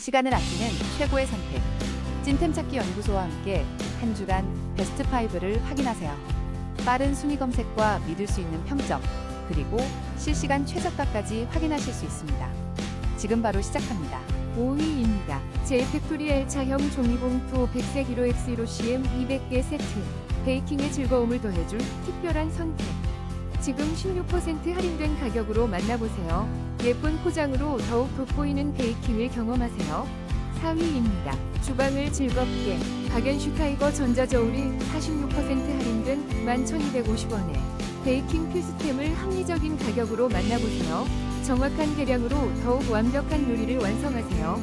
시간을 아끼는 최고의 선택. 찐템 찾기 연구소와 함께 한 주간 베스트 5를 확인하세요. 빠른 순위 검색과 믿을 수 있는 평점, 그리고 실시간 최저가까지 확인하실 수 있습니다. 지금 바로 시작합니다. 5위입니다. 제이팩토리 L차형 종이봉투 100색 1호 X1호 CM 200개 세트. 베이킹의 즐거움을 더해줄 특별한 선택. 지금 16% 할인된 가격으로 만나보세요. 예쁜 포장으로 더욱 돋보이는 베이킹을 경험하세요. 4위입니다. 주방을 즐겁게 박앤슈타이거 전자저울이 46% 할인된 11,250원에 베이킹 필수템을 합리적인 가격으로 만나보세요. 정확한 계량으로 더욱 완벽한 요리를 완성하세요.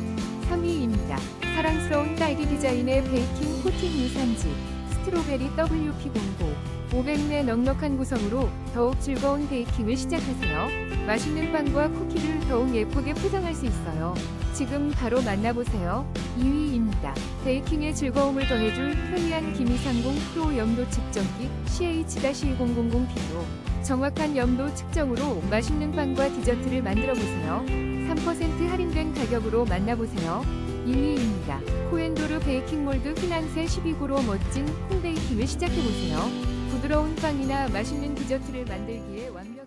3위입니다. 사랑스러운 딸기 디자인의 베이킹 코팅 유산지 스트로베리 WP09 500내 넉넉한 구성으로 더욱 즐거운 베이킹을 시작하세요. 맛있는 빵과 쿠키를 더욱 예쁘게 포장할 수 있어요. 지금 바로 만나보세요. 2위입니다. 베이킹의 즐거움을 더해줄 편리한 기미상공 프로 염도 측정기 CH-1000P로 정확한 염도 측정으로 맛있는 빵과 디저트를 만들어 보세요. 3% 할인된 가격으로 만나보세요. 1위입니다. 코엔도르 베이킹 몰드 휘난새 12구로 멋진 홈베이킹을 시작해보세요. 부드러운 빵이나 맛있는 디저트를 만들기에 완벽